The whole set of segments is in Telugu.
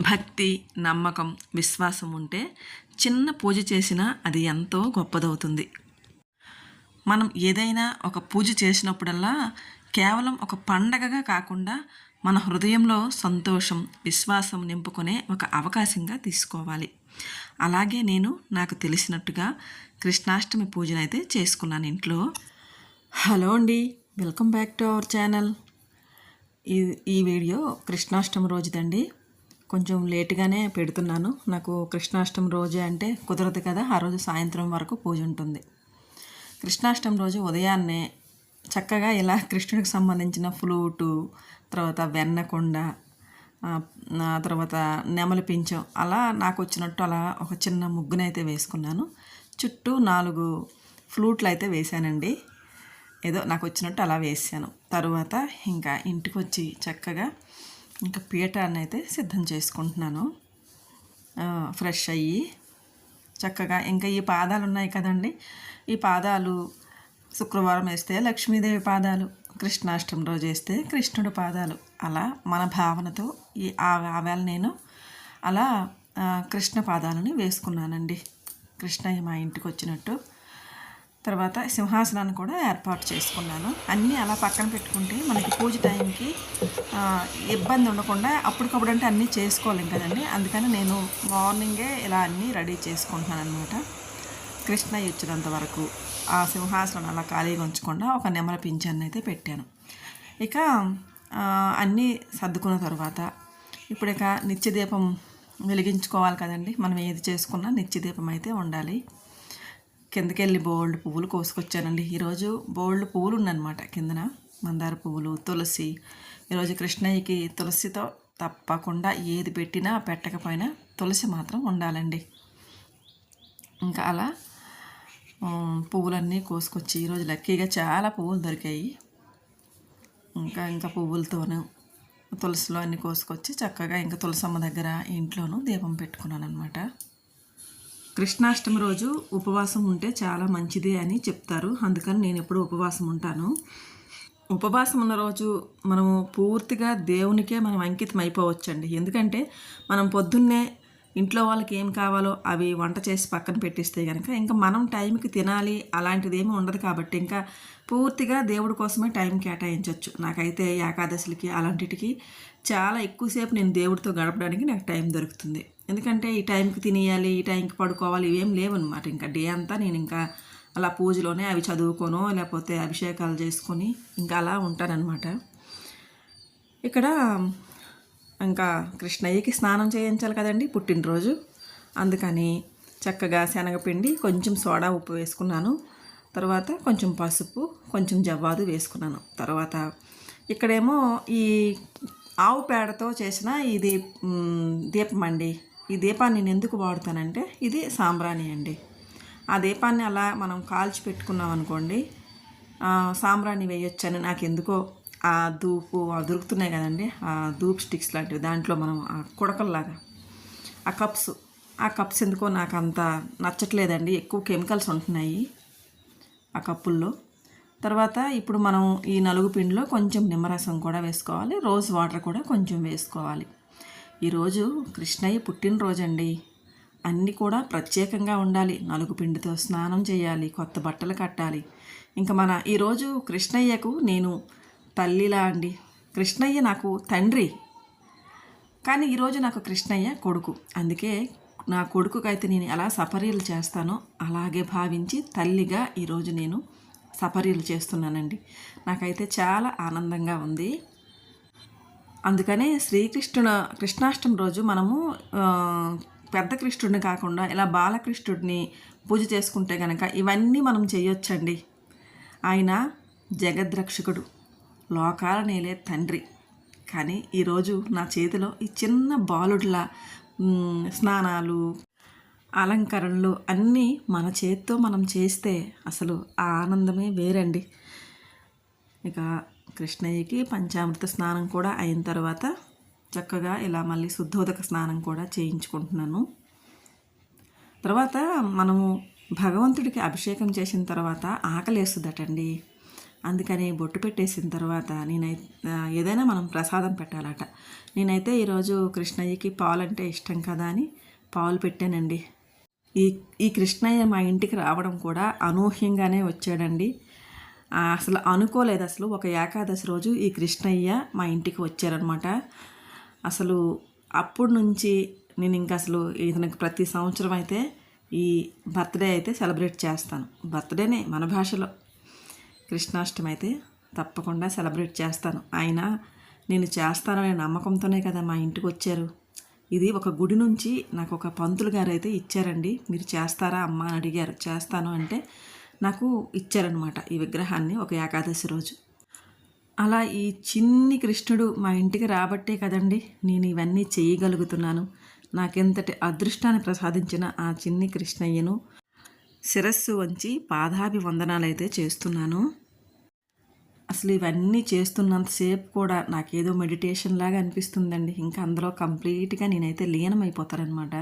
భక్తి నమ్మకం విశ్వాసం ఉంటే చిన్న పూజ చేసినా అది ఎంతో గొప్పదవుతుంది. మనం ఏదైనా ఒక పూజ చేసినప్పుడల్లా కేవలం ఒక పండగగా కాకుండా మన హృదయంలో సంతోషం విశ్వాసం నింపుకునే ఒక అవకాశంగా తీసుకోవాలి. అలాగే నేను నాకు తెలిసినట్టుగా కృష్ణాష్టమి పూజనైతే చేసుకున్నాను ఇంట్లో. హలో అండి welcome back to our channel. ఈ ఈ వీడియో కృష్ణాష్టమి రోజుదండి. కొంచెం లేటుగానే పెడుతున్నాను. నాకు కృష్ణాష్టమి రోజు అంటే కుదరదు కదా ఆ రోజు సాయంత్రం వరకు పూజ ఉంటుంది. కృష్ణాష్టమి రోజు ఉదయాన్నే చక్కగా ఇలా కృష్ణుడికి సంబంధించిన ఫ్లూటు తర్వాత వెన్నకొండ తర్వాత నెమలి పించం అలా నాకు వచ్చినట్టు అలా ఒక చిన్న ముగ్గునైతే వేసుకున్నాను. చుట్టూ నాలుగు ఫ్లూట్లు అయితే వేశానండి. ఏదో నాకు వచ్చినట్టు అలా వేసాను. తరువాత ఇంకా ఇంటికి వచ్చి చక్కగా ఇంకా పీఠాన్ని అయితే సిద్ధం చేసుకుంటున్నాను. ఫ్రెష్ అయ్యి చక్కగా ఇంకా ఈ పాదాలు ఉన్నాయి కదండి. ఈ పాదాలు శుక్రవారం వేస్తే లక్ష్మీదేవి పాదాలు కృష్ణాష్టమి రోజు వేస్తే కృష్ణుడి పాదాలు. అలా మన భావనతో ఈ ఆవేళ నేను అలా కృష్ణ పాదాలని వేసుకున్నానండి. కృష్ణయ్య మా ఇంటికి వచ్చినట్టు. తర్వాత సింహాసనాన్ని కూడా ఏర్పాటు చేసుకున్నాను. అన్నీ అలా పక్కన పెట్టుకుంటే మనకి పూజ టైంకి ఇబ్బంది ఉండకుండా అప్పటికప్పుడు అంటే అన్నీ చేసుకోలేం కదండి. అందుకని నేను మార్నింగే ఇలా అన్నీ రెడీ చేసుకుంటున్నాను అనమాట కృష్ణయ్య వచ్చినంత వరకు ఆ సింహాసనం అలా ఖాళీగా ఉంచకుండా ఒక నెమల పింఛన్ అయితే పెట్టాను. ఇక అన్నీ సర్దుకున్న తర్వాత ఇప్పుడు ఇక నిత్యదీపం వెలిగించుకోవాలి కదండి. మనం ఏది చేసుకున్నా నిత్యదీపం అయితే ఉండాలి. కిందకెళ్ళి బోల్డ్ పువ్వులు కోసుకొచ్చానండి. ఈరోజు బోల్డ్ పువ్వులు ఉన్నమాట కిందన. మందార పువ్వులు తులసి. ఈరోజు కృష్ణయ్యకి తులసితో తప్పకుండా ఏది పెట్టినా పెట్టకపోయినా తులసి మాత్రం ఉండాలండి. ఇంకా అలా పువ్వులన్నీ కోసుకొచ్చి ఈరోజు లక్కీగా చాలా పువ్వులు దొరికాయి. ఇంకా ఇంకా పువ్వులతోనూ తులసిలో అన్నీ కోసుకొచ్చి చక్కగా ఇంకా తులసమ్మ దగ్గర ఇంట్లోనూ దీపం పెట్టుకున్నాను అనమాట కృష్ణాష్టమి రోజు ఉపవాసం ఉంటే చాలా మంచిది అని చెప్తారు. అందుకని నేను ఎప్పుడూ ఉపవాసం ఉంటాను. ఉపవాసం ఉన్న రోజు మనము పూర్తిగా దేవునికే మనం అంకితం అయిపోవచ్చండి. ఎందుకంటే మనం పొద్దున్నే ఇంట్లో వాళ్ళకి ఏం కావాలో అవి వంట చేసి పక్కన పెట్టిస్తే కనుక ఇంకా మనం టైంకి తినాలి అలాంటిది ఏమీ ఉండదు కాబట్టి ఇంకా పూర్తిగా దేవుడి కోసమే టైం కేటాయించవచ్చు నాకైతే ఏకాదశులకి అలాంటిటికి చాలా ఎక్కువసేపు నేను దేవుడితో గడపడానికి నాకు టైం దొరుకుతుంది. ఎందుకంటే ఈ టైంకి తినేయాలి ఈ టైంకి పడుకోవాలి ఇవేం లేవన్నమాట. ఇంకా డే అంతా నేను ఇంకా అలా పూజలోనే అవి చదువుకోను లేకపోతే అభిషేకాలు చేసుకొని ఇంకా అలా ఉంటానన్నమాట. ఇక్కడ ఇంకా కృష్ణయ్యకి స్నానం చేయించాలి కదండి పుట్టినరోజు. అందుకని చక్కగా శనగపిండి కొంచెం సోడా ఉప్పు వేసుకున్నాను. తర్వాత కొంచెం పసుపు కొంచెం జవ్వాదు వేసుకున్నాను. తర్వాత ఇక్కడేమో ఈ ఆవు పేడతో చేసిన ఇది దీపం అండి. ఈ దీపాన్ని నేను ఎందుకు వాడుతానంటే ఇది సాంబ్రాణి అండి. ఆ దీపాన్ని అలా మనం కాల్చి పెట్టుకున్నాం అనుకోండి సాంబ్రాణి వేయొచ్చని నాకు ఎందుకో ఆ దూపు దొరుకుతున్నాయి కదండి ఆ దూప్ స్టిక్స్ లాంటివి దాంట్లో మనం ఆ కుడకల్లాగా ఆ కప్స్ ఆ కప్స్ ఎందుకో నాకు అంత నచ్చట్లేదండి. ఎక్కువ కెమికల్స్ ఉంటున్నాయి ఆ కప్పుల్లో. తర్వాత ఇప్పుడు మనం ఈ నలుగు పిండిలో కొంచెం నిమ్మరసం కూడా వేసుకోవాలి రోజ్ వాటర్ కూడా కొంచెం వేసుకోవాలి. ఈరోజు కృష్ణయ్య పుట్టినరోజు అండి అన్నీ కూడా ప్రత్యేకంగా ఉండాలి. నలుగు పిండితో స్నానం చేయాలి. కొత్త బట్టలు కట్టాలి. ఇంకా మన ఈరోజు కృష్ణయ్యకు నేను తల్లిలా అండి. కృష్ణయ్య నాకు తండ్రి. కానీ ఈరోజు నాకు కృష్ణయ్య కొడుకు. అందుకే నా కొడుకుకైతే నేను ఎలా సపర్యలు చేస్తానో అలాగే భావించి తల్లిగా ఈరోజు నేను సపర్యలు చేస్తున్నానండి. నాకైతే చాలా ఆనందంగా ఉంది. అందుకనే శ్రీకృష్ణుడు కృష్ణాష్టమి రోజు మనము పెద్ద కృష్ణుడిని కాకుండా ఇలా బాలకృష్ణుడిని పూజ చేసుకుంటే కనుక ఇవన్నీ మనం చేయొచ్చండి. ఆయన జగద్రక్షకుడు లోకాల నేలే తండ్రి. కానీ ఈరోజు నా చేతిలో ఈ చిన్న బాలుడిలా స్నానాలు అలంకరణలు అన్నీ మన చేతితో మనం చేస్తే అసలు ఆ ఆనందమే వేరండి. ఇక కృష్ణయ్యకి పంచామృత స్నానం కూడా అయిన తర్వాత చక్కగా ఇలా మళ్ళీ శుద్ధోదక స్నానం కూడా చేయించుకుంటున్నాను. తర్వాత మనము భగవంతుడికి అభిషేకం చేసిన తర్వాత ఆకలేస్తుందటండి. అందుకని బొట్టు పెట్టేసిన తర్వాత నేనైతే ఏదైనా మనం ప్రసాదం పెట్టాలట. నేనైతే ఈరోజు కృష్ణయ్యకి పాలు అంటే ఇష్టం కదా అని పాలు పెట్టానండి. ఈ ఈ కృష్ణయ్య మా ఇంటికి రావడం కూడా అనూహ్యంగానే వచ్చాడండి. అసలు అనుకోలేదు అసలు. ఒక ఏకాదశి రోజు ఈ కృష్ణయ్య మా ఇంటికి వచ్చారనమాట అసలు అప్పటి నుంచి నేను ఇంకా అసలు ఇతనికి ప్రతి సంవత్సరం అయితే ఈ బర్త్డే అయితే సెలబ్రేట్ చేస్తాను. బర్త్డేనే మన భాషలో. కృష్ణాష్టమి అయితే తప్పకుండా సెలబ్రేట్ చేస్తాను. ఆయన నేను చేస్తాననే నమ్మకంతోనే కదా మా ఇంటికి వచ్చారు. ఇది ఒక గుడి నుంచి నాకు ఒక పంతులు గారు అయితే ఇచ్చారండి. మీరు చేస్తారా అమ్మ అని అడిగారు. చేస్తాను అంటే నాకు ఇచ్చారనమాట ఈ విగ్రహాన్ని ఒక ఏకాదశి రోజు. అలా ఈ చిన్ని కృష్ణుడు మా ఇంటికి రాబట్టే కదండి నేను ఇవన్నీ చేయగలుగుతున్నాను. నాకెంతటి అదృష్టాన్ని ప్రసాదించిన ఆ చిన్ని కృష్ణయ్యను శిరస్సు వంచి పాదాభివందనాలు అయితే చేస్తున్నాను. అసలు ఇవన్నీ చేస్తున్నంతసేపు కూడా నాకేదో మెడిటేషన్ లాగా అనిపిస్తుందండి. ఇంకా అందులో కంప్లీట్గా నేనైతే లీనమైపోతానమాట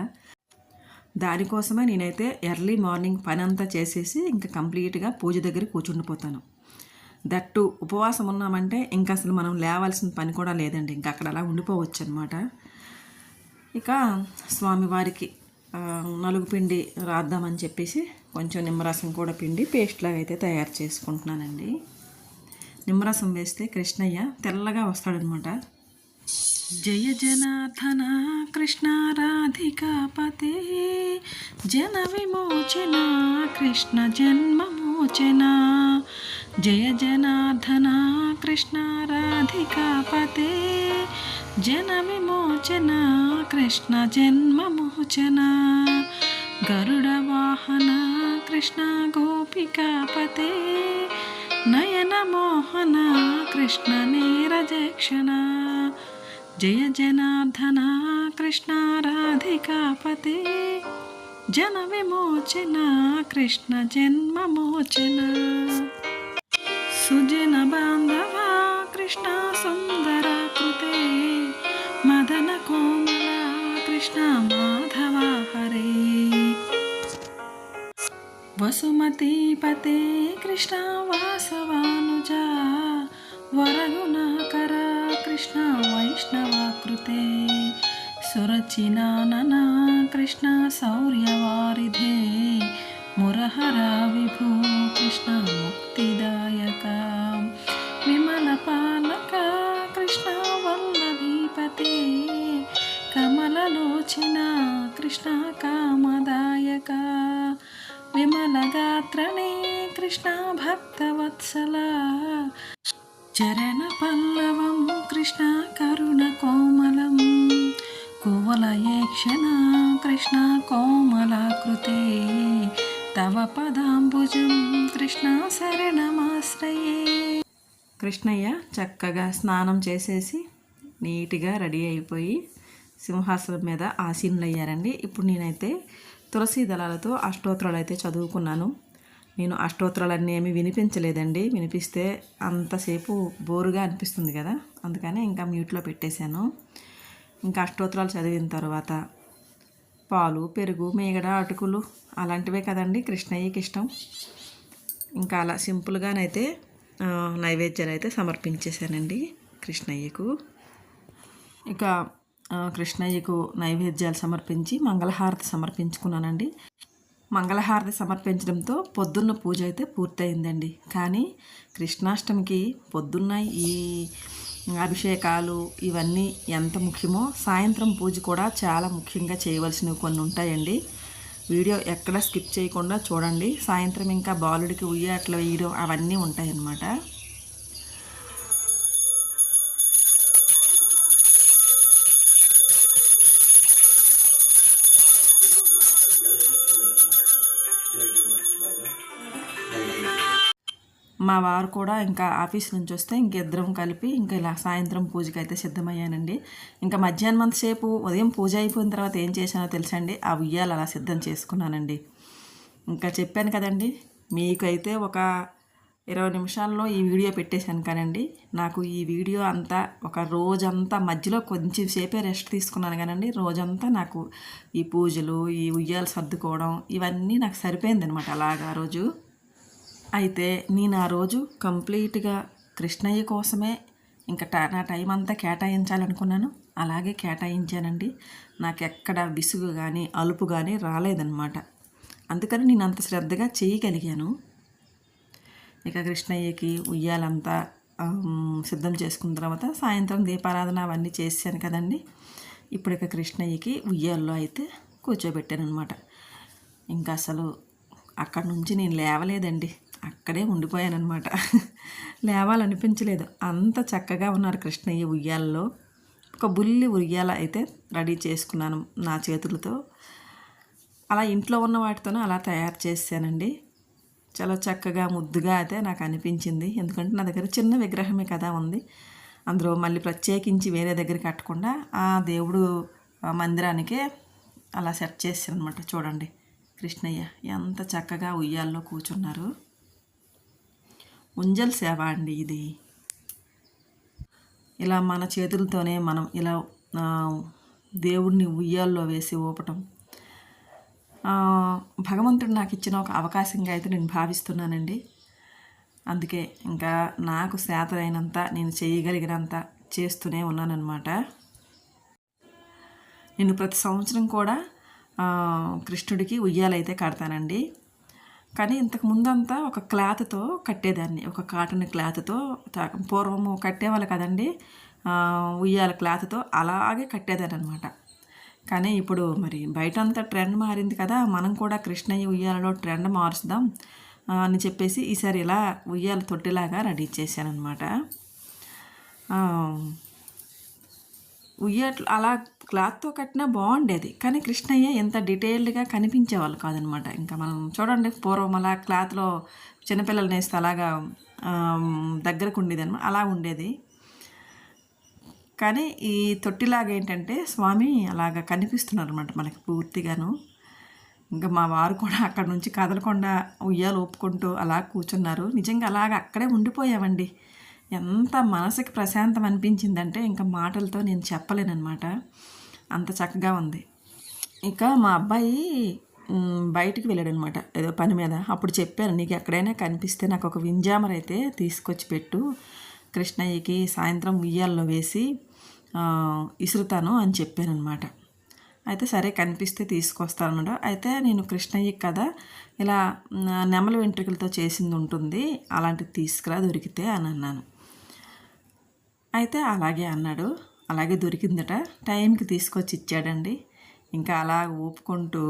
దానికోసమే నేనైతే ఎర్లీ మార్నింగ్ పని అంతా చేసేసి ఇంకా కంప్లీట్గా పూజ దగ్గర కూర్చుండిపోతాను. దట్టు ఉపవాసం ఉన్నామంటే ఇంకా అసలు మనం లేవాల్సిన పని కూడా లేదండి. ఇంకా అక్కడ అలా ఉండిపోవచ్చు అనమాట ఇక స్వామివారికి నలుగు పిండి రాద్దామని చెప్పేసి కొంచెం నిమ్మరసం కూడా పిండి పేస్ట్లాగా అయితే తయారు చేసుకుంటున్నానండి. నిమ్మరసం వేస్తే కృష్ణయ్య తెల్లగా వస్తాడనమాట జయ జనాథన కృష్ణ రాధికాపతే. జన విమోచన కృష్ణ జన్మమోచన. జయ జనార్దన కృష్ణ రాధికాపతే. జన విమోచన కృష్ణ జన్మమోచన. గరుడ వాహన కృష్ణ గోపికాపతే. నయన మోహన కృష్ణ నీరజక్షణ. జయ జనార్దన కృష్ణ రాధికాపతి జన విమోచన కృష్ణ జన్మ మోచన. సుజన బాంధవ కృష్ణ సుందర కృతే మదన కోమల కృష్ణ మాధవ హరే. వసుమతి పతే కృష్ణ వాసవానుజ వరగుణాకర కృష్ణ వైష్ణవ కృతే సురచినానన కృష్ణ శౌర్యవారిధే మురహర విభూ కృష్ణ ముక్తిదాయక విమల పాలక కృష్ణ చరణ పల్లవం కృష్ణ కరుణ కోమలం. కువలయేక్షణ కృష్ణ కోమలాకృతే. తవ పదాంబుజం కృష్ణ శరణమాశ్రయే. కృష్ణయ్య చక్కగా స్నానం చేసేసి నీట్గా రెడీ అయిపోయి సింహాసనం మీద ఆసీనులయ్యారండి. ఇప్పుడు నేనైతే తులసి దళాలతో అష్టోత్తరాలు అయితే చదువుకున్నాను. నేను అష్టోత్తరాలన్నీ ఏమీ వినిపించలేదండి. వినిపిస్తే అంతసేపు బోరుగా అనిపిస్తుంది కదా. అందుకనే ఇంకా మ్యూట్లో పెట్టేశాను. ఇంకా అష్టోత్తరాలు చదివిన తర్వాత పాలు పెరుగు మేగడ అటుకులు అలాంటివే కదండి కృష్ణయ్యకి ఇష్టం. ఇంకా అలా సింపుల్గానైతే నైవేద్యాలు అయితే సమర్పించేశానండి కృష్ణయ్యకు. ఇక కృష్ణయ్యకు నైవేద్యాలు సమర్పించి మంగళహారతి సమర్పించుకున్నానండి. మంగళహారతి సమర్పించడంతో పొద్దున్న పూజ అయితే పూర్తయిందండి. కానీ కృష్ణాష్టమికి పొద్దున్న ఈ అభిషేకాలు ఇవన్నీ ఎంత ముఖ్యమో సాయంత్రం పూజ కూడా చాలా ముఖ్యంగా చేయవలసినవి కొన్ని ఉంటాయండి. వీడియో ఎక్కడ స్కిప్ చేయకుండా చూడండి. సాయంత్రం ఇంకా బాలుడికి ఉయ్యాట్లు వేయడం అవన్నీ ఉంటాయన్నమాట. మా వారు కూడా ఇంకా ఆఫీస్ నుంచి వస్తే ఇంకిద్దరం కలిపి ఇంకా ఇలా సాయంత్రం పూజకి అయితే సిద్ధమయ్యానండి. ఇంకా మధ్యాహ్నం అంతసేపు ఉదయం పూజ అయిపోయిన తర్వాత ఏం చేశానో తెలుసండి? ఆ ఉయ్యాలు అలా సిద్ధం చేసుకున్నానండి. ఇంకా చెప్పాను కదండి మీకైతే ఒక ఇరవై నిమిషాల్లో ఈ వీడియో పెట్టేశాను కానండి. నాకు ఈ వీడియో అంతా ఒక రోజంతా మధ్యలో కొంచెం సేపే రెస్ట్ తీసుకున్నాను కానండి. రోజంతా నాకు ఈ పూజలు ఈ ఉయ్యాలు సర్దుకోవడం ఇవన్నీ నాకు సరిపోయింది అనమాట అలాగా రోజు. అయితే నేను ఆ రోజు కంప్లీట్గా కృష్ణయ్య కోసమే ఇంకా నా టైం అంతా కేటాయించాలనుకున్నాను. అలాగే కేటాయించానండి. నాకు ఎక్కడ విసుగు కానీ అలుపు కానీ రాలేదన్నమాట. అందుకని నేను అంత శ్రద్ధగా చేయగలిగాను. ఇక కృష్ణయ్యకి ఉయ్యాలంతా సిద్ధం చేసుకున్న తర్వాత సాయంత్రం దీపారాధన అవన్నీ చేశాను కదండి. ఇప్పుడు ఇక కృష్ణయ్యకి ఉయ్యాల్లో అయితే కూర్చోబెట్టాను అనమాట ఇంకా అసలు అక్కడి నుంచి నేను లేవలేదండి. అక్కడే ఉండిపోయానమాట లేవాలనిపించలేదు. అంత చక్కగా ఉన్నారు కృష్ణయ్య ఉయ్యాలలో. ఒక బుల్లి ఉయ్యాల అయితే రెడీ చేసుకున్నాను నా చేతులతో. అలా ఇంట్లో ఉన్న వాటితోనే అలా తయారు చేశానండి. చాలా చక్కగా ముద్దుగా అయితే నాకు అనిపించింది. ఎందుకంటే నా దగ్గర చిన్న విగ్రహమే కదా ఉంది. అందులో మళ్ళీ ప్రత్యేకించి వేరే దగ్గర కట్టకుండా ఆ దేవుడు మందిరానికే అలా సెట్ చేశాను అనమాట చూడండి కృష్ణయ్య ఎంత చక్కగా ఉయ్యాల్లో కూర్చున్నారు. ఉంజల్ సేవ అండి ఇది. ఇలా మన చేతులతోనే మనం ఇలా దేవుడిని ఉయ్యాల్లో వేసి ఊపటం. భగవంతుడు నాకు ఇచ్చిన ఒక అవకాశంగా అయితే నేను భావిస్తున్నానండి. అందుకే ఇంకా నాకు శాతరైనంత నేను చేయగలిగినంత చేస్తూనే ఉన్నానన్నమాట. నేను ప్రతి సంవత్సరం కూడా కృష్ణుడికి ఉయ్యాలైతే కడతానండి. కానీ ఇంతకు ముందంతా ఒక క్లాత్తో కట్టేదాన్ని. ఒక కాటన్ క్లాత్తో పూర్వము కట్టేవాళ్ళు కదండి. ఉయ్యాల క్లాత్తో అలాగే కట్టేదాన్ని అనమాట కానీ ఇప్పుడు మరి బయట అంతా ట్రెండ్ మారింది కదా. మనం కూడా కృష్ణయ్య ఉయ్యాలలో ట్రెండ్ మారుస్తాం అని చెప్పేసి ఈసారి ఇలా ఉయ్యాల తొట్టిలాగా రెడీ చేశానమాట ఉయ్యట్లు అలా క్లాత్తో కట్టినా బాగుండేది. కానీ కృష్ణయ్య ఎంత డీటెయిల్డ్గా కనిపించేవాళ్ళు కాదనమాట. ఇంకా మనం చూడండి పూర్వం అలా క్లాత్లో చిన్నపిల్లలు నేస్తే అలాగా దగ్గరకు ఉండేది అనమాట అలా ఉండేది. కానీ ఈ తొట్టిలాగా ఏంటంటే స్వామి అలాగా కనిపిస్తున్నారు అనమాట మనకి పూర్తిగాను. ఇంకా మా వారు కూడా అక్కడ నుంచి కదలకుండా ఉయ్యాలు ఊపుకుంటూ అలా కూర్చున్నారు. నిజంగా అలాగ అక్కడే ఉండిపోయామండి. ఎంత మనసుకి ప్రశాంతం అనిపించిందంటే ఇంకా మాటలతో నేను చెప్పలేనమాట అంత చక్కగా ఉంది. ఇక మా అబ్బాయి బయటికి వెళ్ళాడు అనమాట ఏదో పని మీద. అప్పుడు చెప్పాను నీకు ఎక్కడైనా కనిపిస్తే నాకు ఒక వింజామర్ అయితే తీసుకొచ్చి పెట్టు. కృష్ణయ్యకి సాయంత్రం ఉయ్యాల్లో వేసి ఇసురుతాను అని చెప్పాను అనమాట అయితే సరే కనిపిస్తే తీసుకొస్తానన్నాడు అయితే నేను కృష్ణయ్యకి కదా ఇలా నెమల నెమలి వెంట్రుకలతో చేసింది ఉంటుంది. అలాంటిది తీసుకురా దొరికితే అని అన్నాను. అయితే అలాగే అన్నాడు. అలాగే దొరికిందట. టైంకి తీసుకొచ్చి ఇచ్చాడండి. ఇంకా అలా ఊపుకుంటూ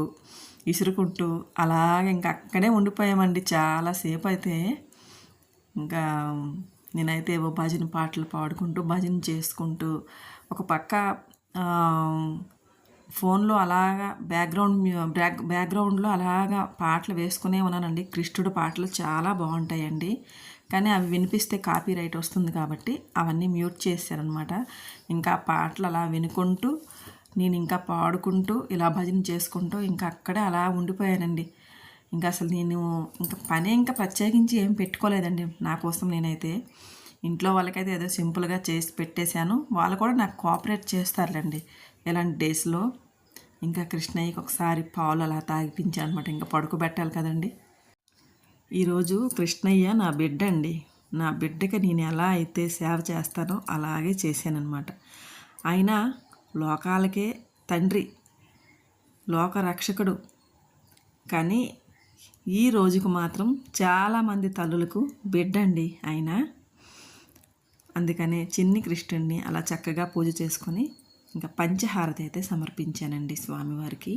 విసురుకుంటూ అలాగే ఇంకా అక్కడే ఉండిపోయామండి చాలాసేపు అయితే ఇంకా నేనైతే ఏవో భజన పాటలు పాడుకుంటూ భజన చేసుకుంటూ ఒక పక్క ఫోన్లో అలాగా బ్యాక్గ్రౌండ్ బ్యాక్ బ్యాక్గ్రౌండ్లో అలాగా పాటలు వేసుకునే ఉన్నానండి. కృష్ణుడు పాటలు చాలా బాగుంటాయండి. కానీ అవి వినిపిస్తే కాపీ రైట్ వస్తుంది కాబట్టి అవన్నీ మ్యూట్ చేశారనమాట. ఇంకా పాటలు అలా వినుకుంటూ నేను ఇంకా పాడుకుంటూ ఇలా భజన చేసుకుంటూ ఇంకా అక్కడే అలా ఉండిపోయానండి. ఇంకా అసలు నేను ఇంకా పని ఇంకా ప్రత్యేకించి ఏం పెట్టుకోలేదండి. నా కోసం నేనైతే ఇంట్లో వాళ్ళకైతే ఏదో సింపుల్గా చేసి పెట్టేశాను. వాళ్ళు కూడా నాకు కోఆపరేట్ చేస్తారులేండి. ఇలాంటి డేస్లో? ఇంకా కృష్ణయ్యకి ఒకసారి పాలు అలా తాగిపించాను అనమాట ఇంకా పడుకోబెట్టాలి కదండి. ఈరోజు కృష్ణయ్య నా బిడ్డ అండి నా బిడ్డకి నేను ఎలా అయితే సేవ చేస్తానో అలాగే చేశానన్నమాట. అయినా లోకాలకే తండ్రి లోక రక్షకుడు కానీ ఈ రోజుకు మాత్రం చాలామంది తల్లులకు బిడ్డండి ఆయన అందుకనే చిన్ని కృష్ణుడిని అలా చక్కగా పూజ చేసుకొని ఇంకా పంచహారతి అయితే సమర్పించానండి స్వామివారికి.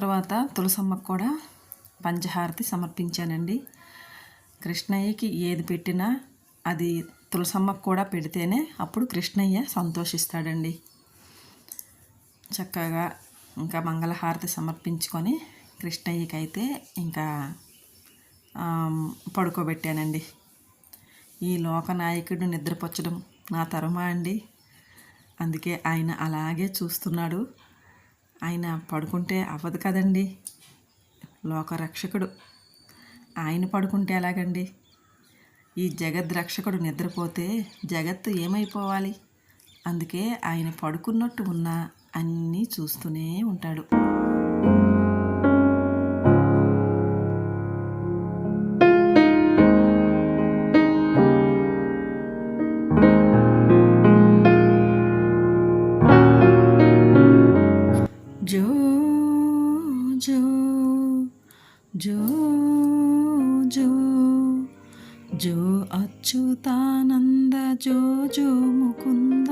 తర్వాత తులసమ్మకు కూడా పంచహారతి సమర్పించానండి. కృష్ణయ్యకి ఏది పెట్టినా అది తులసమ్మకు కూడా పెడితేనే అప్పుడు కృష్ణయ్య సంతోషిస్తాడండి. చక్కగా ఇంకా మంగళహారతి సమర్పించుకొని కృష్ణయ్యకి అయితే ఇంకా పడుకోబెట్టానండి. ఈ లోకనాయకుడు నిద్రపొచ్చడం నా తరమా అండి. అందుకే ఆయన అలాగే చూస్తున్నాడు. ఆయన పడుకుంటే అవ్వదు కదండి. లోకరక్షకుడు. ఆయన పడుకుంటే ఎలాగండి? ఈ జగద్రక్షకుడు నిద్రపోతే జగత్తు ఏమైపోవాలి? అందుకే ఆయన పడుకున్నట్టు ఉన్నా అన్నీ చూస్తూనే ఉంటాడు. అచ్యుతానంద జో జో ముకుంద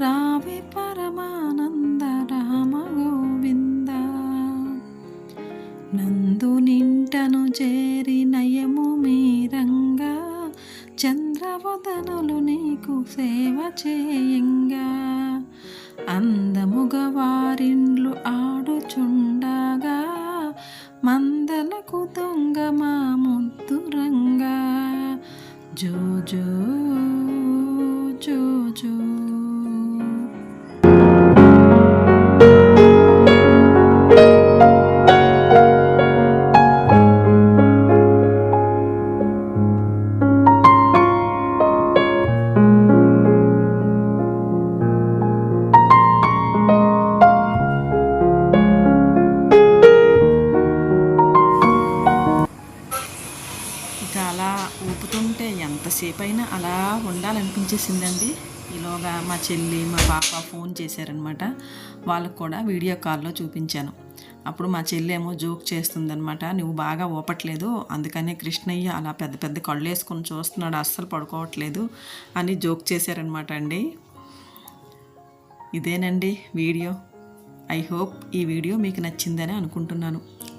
రావి పరమానంద రామ గోవింద. నందు నింటను చేరి నయము మీరంగా చంద్రవదనులు నీకు సేవ చేయంగా. అందముగ వారిండ్లు ఆడుచుండగా మందలకు దొంగ మా ముద్దురంగా జో జో జో జో. ఈలోగా మా చెల్లి మా పాప ఫోన్ చేశారనమాట వాళ్ళకు కూడా వీడియో కాల్లో చూపించాను. అప్పుడు మా చెల్లి ఏమో జోక్ చేస్తుందనమాట నువ్వు బాగా ఊపట్లేదు అందుకనే కృష్ణయ్య అలా పెద్ద పెద్ద కళ్ళు వేసుకొని చూస్తున్నాడు అస్సలు పడుకోవట్లేదు అని జోక్ చేశారనమాట అండి. ఇదేనండి వీడియో. ఐ హోప్ ఈ వీడియో మీకు నచ్చిందని అనుకుంటున్నాను.